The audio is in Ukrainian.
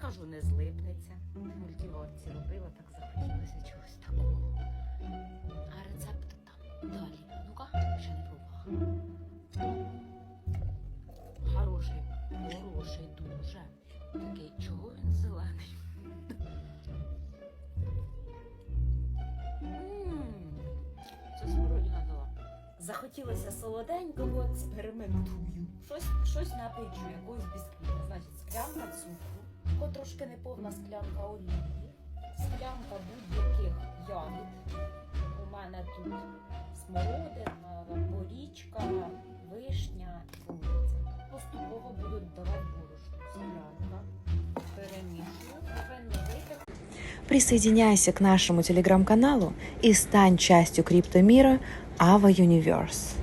кажу, не злипнеться. Мультиварці робила, так захотілося чогось такого. А рецепт там далі. Ну-ка, ще не пробувала. Хороший, хороший дуже. Такий, чого він зелений? Захотілося солоденького, експериментую. Щось, щось напечу, якогось бісквіта. Значить, склянка цукру, тако трошки неповна склянка олії, склянка будь-яких ягід. У мене тут смородина, порічка, вишня, полуниця. Поступово буду додавати борошно. Склянка. Перемішую, повинно вийти Присоединяйся к нашему телеграм-каналу и стань частью криптомира Ava Universe.